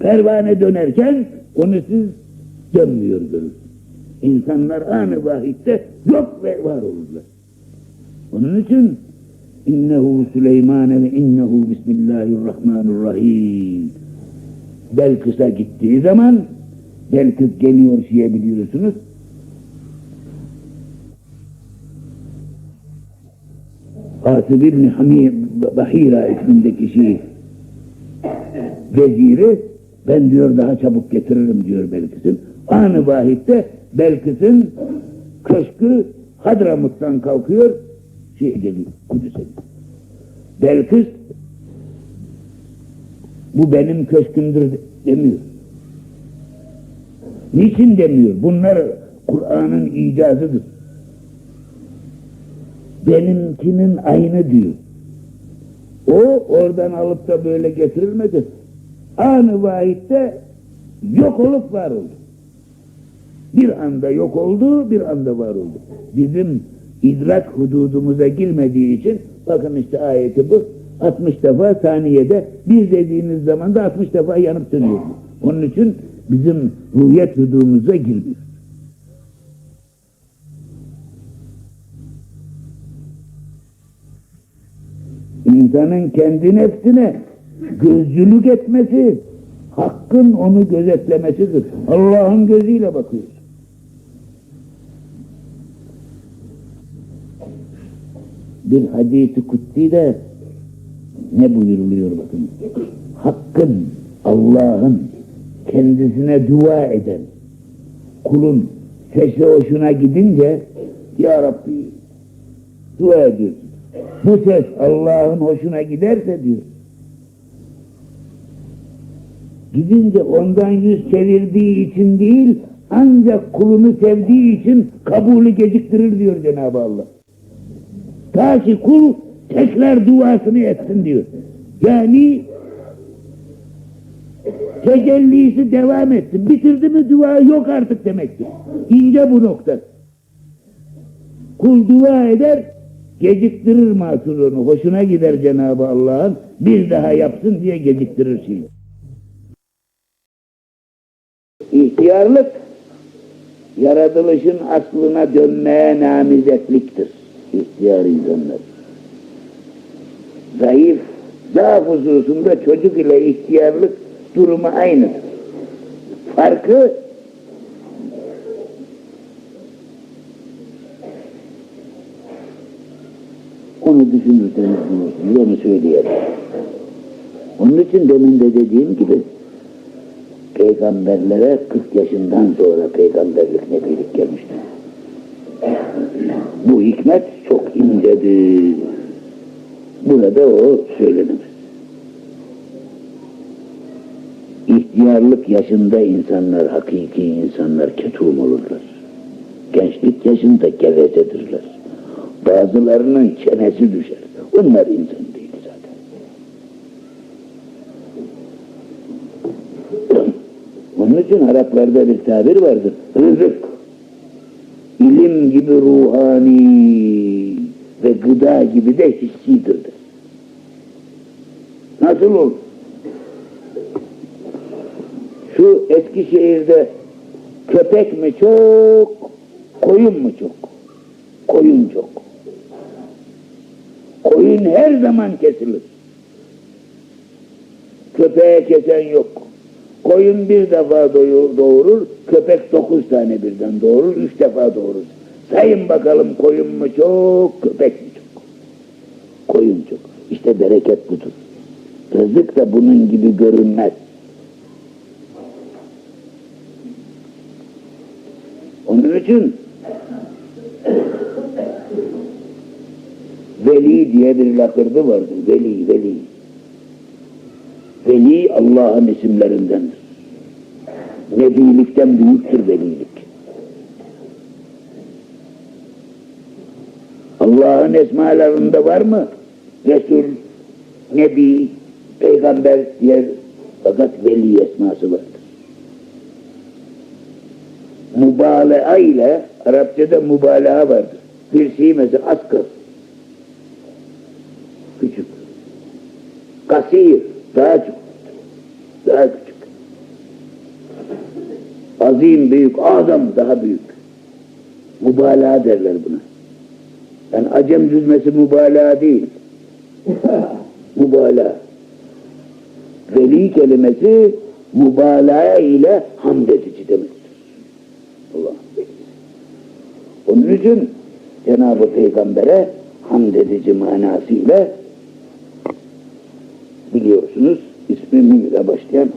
Pervane dönerken onu siz dönmüyor görürsünüz. İnsanlar anı vahitte yok ve var olurlar. Onun için innehu Süleyman ve innehu Bismillahirrahmanirrahim. Belkıs'a gittiği zaman Belkıs geliyor şeye biliyorsunuz. Hasib İbni Hamid Bahira ismindeki şey veziri ben diyor daha çabuk getiririm diyor Belkıs'ın. Anı vahitte Belkıs'ın köşkü Hadramut'tan kalkıyor şey geliyor Kudüs'e. Belkıs bu benim köşkümdür demiyor. Niçin demiyor? Bunlar Kur'an'ın icazıdır. Benimkinin aynı diyor. O oradan alıp da böyle getirilmedi. Anı vahitte yok olup var oldu. Bir anda yok oldu, bir anda var oldu. Bizim idrak hududumuza girmediği için bakın işte ayeti bu. 60 defa saniyede bir dediğiniz zaman da 60 defa yanıp sönüyor. Onun için bizim ruhiyet hududumuza girmiyor. İnsanın kendi nefsine gözcülük etmesi, hakkın onu gözetlemesidir. Allah'ın gözüyle bakıyoruz. Bir hadisi kutsi de ne buyuruluyor bakın. Hakkın, Allah'ın kendisine dua eden kulun sesi hoşuna gidince Ya Rabbi dua ediyorsun. Bu ses Allah'ın hoşuna giderse diyor. Gidince ondan yüz çevirdiği için değil, ancak kulunu sevdiği için kabulü geciktirir diyor Cenab-ı Allah. Ta ki kul tekrar duasını etsin diyor. Yani tecellisi devam etsin. Bitirdi mi dua yok artık demektir. İnce bu nokta. Kul dua eder, geciktirir masurunu. Hoşuna gider Cenab-ı Allah'ın. Bir daha yapsın diye geciktirir şeyi. İhtiyarlık, yaratılışın aslına dönmeye namizetliktir. İhtiyar insanlar. Zayıf, zaaf hususunda çocuk ile ihtiyarlık durumu aynıdır. Farkı onu düşünürseniz onu söyleyelim. Onun için demin de dediğim gibi peygamberlere 40 yaşından sonra peygamberlik nebilik gelmiştir. Bu hikmet çok incedir. Burada o söylenemez. İhtiyarlık yaşında insanlar, hakiki insanlar ketum olurlar. Gençlik yaşında gevezedirler. Bazılarının çenesi düşer. Onlar insan değil zaten. Onun için Araplarda bir tabir vardır. Rızık. İlim gibi ruhani ve gıda gibi de hissidir. Nasıl olur? Şu Eskişehir'de köpek mi çok, koyun mu çok? Koyun çok. Koyun her zaman kesilir. Köpeğe kesen yok. Koyun bir defa doğurur, köpek dokuz tane birden doğurur, üç defa doğurur. Sayın bakalım koyun mu çok, köpek mi çok? Koyun çok. İşte bereket budur. Rızık da bunun gibi görünmez. Onun için Veli diye bir lakırdı vardı. Veli, veli. Veli Allah'ın isimlerindendir. Nebilikten büyüktür velilik. Allah'ın esmalarında var mı? Resul, Nebi, Peygamber diye fakat veli esması vardır. Mübalağa ile Arapçada mübalağa vardır. Bir şey mesela asgır. Küçük. Kasir. Daha çok. Daha küçük. Azim büyük, adam daha büyük. Mübalağa derler buna. Yani acem düzmesi mübalağa değil. mübalağa. Veli kelimesi mübalağa ile hamd edici demektir. Allah. Onun için Cenab-ı Peygamber'e hamd edici manasıyla biliyorsunuz ismi Mim ile başlayan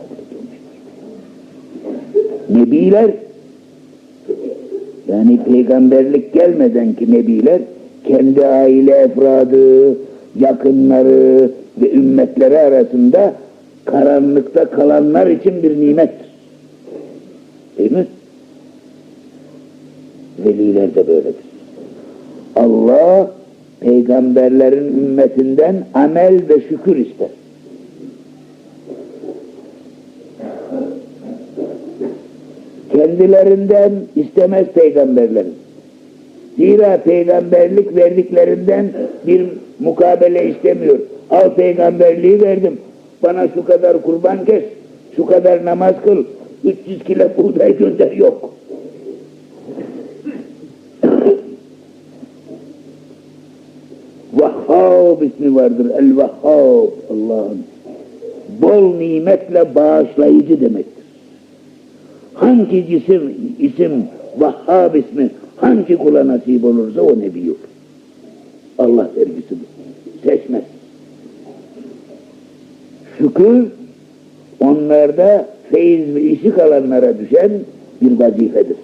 Nebiler yani peygamberlik gelmeden ki nebiler kendi aile efradı, yakınları ve ümmetleri arasında karanlıkta kalanlar için bir nimettir. Değil mi? Veliler de böyledir. Allah peygamberlerin ümmetinden amel ve şükür ister. Kendilerinden istemez peygamberlerin. Zira peygamberlik verdiklerinden bir mukabele istemiyor. Al peygamberliği verdim. Bana şu kadar kurban kes, şu kadar namaz kıl, 300 kilo buğday gönder yok. Vahhab ismi vardır. El Vahhab Allah'ın. Bol nimetle bağışlayıcı demektir. Hangi cisim, isim, Vahhab ismi hangi kula nasip olursa o nebi olur. Allah vergisi bu. Seçmez. Şükür onlarda feyiz ve işi kalanlara düşen bir vazifedir.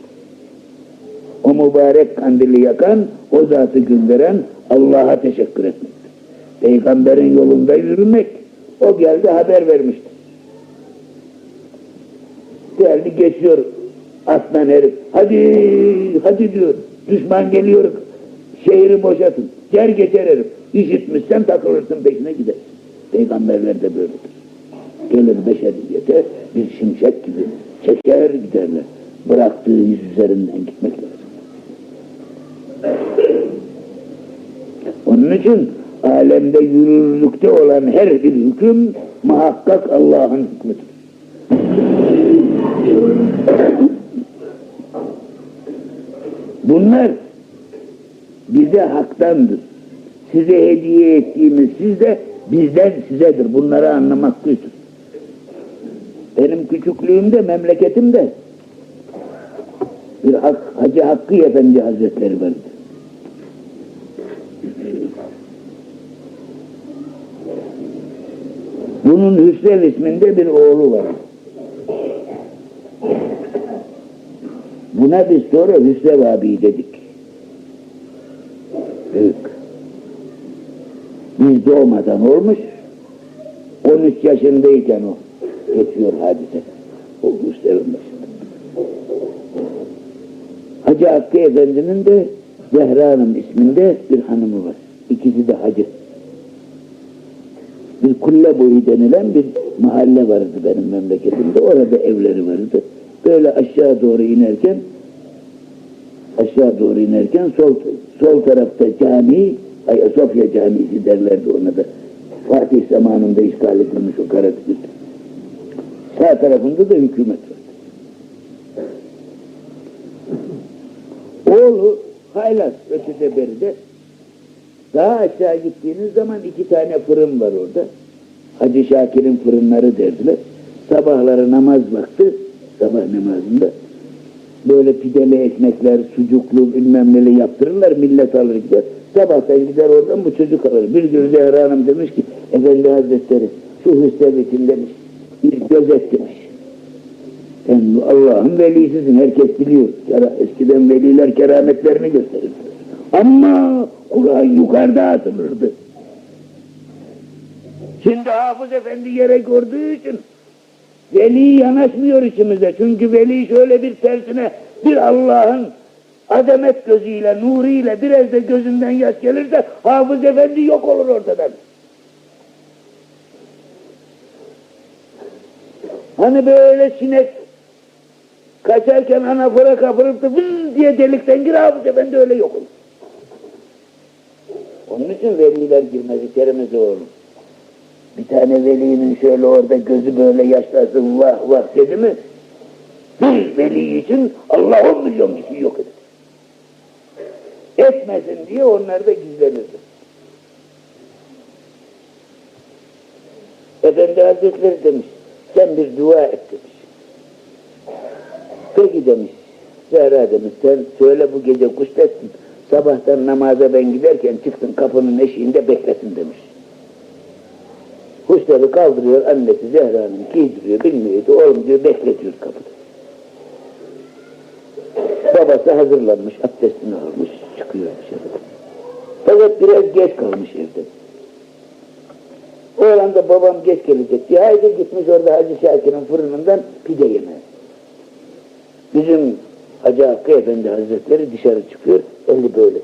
O mübarek kandili yakan, o zatı gönderen Allah'a teşekkür etmektir. Peygamberin yolunda yürümek, o geldi haber vermiştir. Geldi geçiyor aslan herif. Hadi, hadi diyor. Düşman geliyor. Şehri boşatın. Ger geçer herif. İşitmişsen takılırsın peşine gider. Peygamberler de böyledir. Gelir beşeriyete bir şimşek gibi çeker giderler. Bıraktığı yüz üzerinden gitmek lazım. Onun için alemde yürürlükte olan her bir hüküm muhakkak Allah'ın hükmüdür. Bunlar bize haktandır. Size hediye ettiğimiz siz de bizden sizedir. Bunları anlamak güçtür. Benim küçüklüğümde, memleketimde bir Hacı Hakkı Efendi Hazretleri vardı. Bunun Hüsrev isminde bir oğlu var. Buna biz sonra Hüsrev abi dedik. Büyük. Biz doğmadan olmuş. 13 yaşındayken o geçiyor hadise. O Hüsrev'in başında. Hacı Hakkı Efendi'nin de Zehra Hanım isminde bir hanımı var. İkisi de hacı. Bir kulle boyu denilen bir mahalle vardı benim memleketimde. Orada evleri vardı. Böyle aşağı doğru inerken aşağı doğru inerken sol sol tarafta cami, Ayasofya Camisi derlerdi ona da. Fatih zamanında işgal edilmiş o Karadeniz. Sağ tarafında da hükümet var. Oğlu haylaz ötede beride. Daha aşağı gittiğiniz zaman iki tane fırın var orada. Hacı Şakir'in fırınları derdiler. Sabahları namaz vakti, sabah namazında böyle pideli ekmekler, sucuklu bilmem neli yaptırırlar, millet alır gider. Sabahtan gider oradan bu çocuk alır. Bir gün Zehra Hanım demiş ki, Efendi Hazretleri şu hüsrevetin demiş, bir gözet demiş. Sen Allah'ın velisisin, herkes biliyor. Eskiden veliler kerametlerini gösterir. Ama Kur'an yukarıda atılırdı. Şimdi Hafız Efendi yere gördüğü için veli yanaşmıyor içimize. Çünkü veli şöyle bir tersine bir Allah'ın azamet gözüyle, nuriyle biraz da gözünden yaş gelirse Hafız Efendi yok olur ortadan. Hani böyle sinek kaçarken anafora kapırıp da vız diye delikten gir Hafız Efendi öyle yok olur. Onun için veliler girmezi keremezi olur. Bir tane velinin şöyle orada gözü böyle yaşlasın vah vah dedi mi Bir veli için Allah on milyon kişi yok eder. Etmesin diye onlar da gizlenirdi. Efendi Hazretleri demiş, sen bir dua et demiş. Peki demiş, Zehra demiş, sen söyle bu gece kuş etsin. Sabahtan namaza ben giderken çıktın kapının eşiğinde beklesin demiş. Kuşları kaldırıyor annesi Zehra Hanım giydiriyor bilmiyordu. Oğlum diyor bekletiyor kapıda. Babası hazırlanmış abdestini almış çıkıyor dışarı. Fakat biraz geç kalmış evde. Oğlan da babam geç gelecek diye haydi gitmiş orada Hacı Şakir'in fırınından pide yemeye. Bizim Hacı Hakkı Efendi Hazretleri dışarı çıkıyor, eli böyle.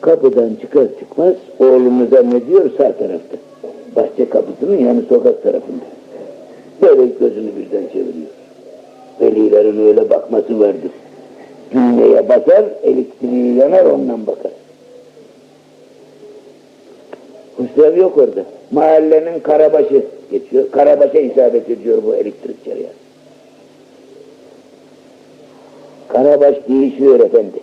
Kapıdan çıkar çıkmaz oğlunu zannediyor sağ tarafta. Bahçe kapısının yani sokak tarafında. Böyle gözünü birden çeviriyor. Velilerin öyle bakması vardır. Düğmeye basar, elektriği yanar ondan bakar. Hüsrev yok orada. Mahallenin karabaşı geçiyor. Karabaşa isabet ediyor bu elektrik cereyanı. Karabaş değişiyor efendi.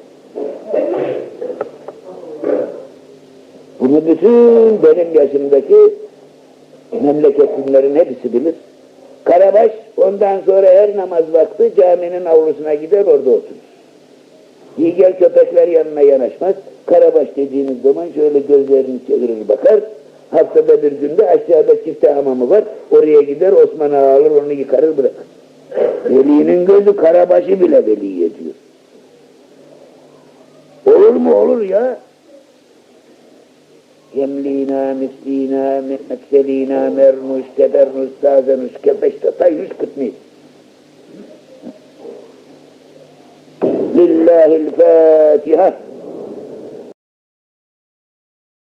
Bunu bütün benim yaşımdaki memleketlilerin hepsi bilir. Karabaş ondan sonra her namaz vakti caminin avlusuna gider orada oturur. Diğer köpekler yanına yanaşmaz. Karabaş dediğiniz zaman şöyle gözlerini çevirir bakar. Haftada bir günde aşağıda çifte hamamı var. Oraya gider Osman alır onu yıkarır bırakır. Velinin gözü karabaşı bile veli ediyor. Olur mu olur ya. Yemlina, mislina, mekselina, mernuş, kedernuş, sazenuş, kefeşte, tayyuş, kıtmis. Lillahil Fatiha.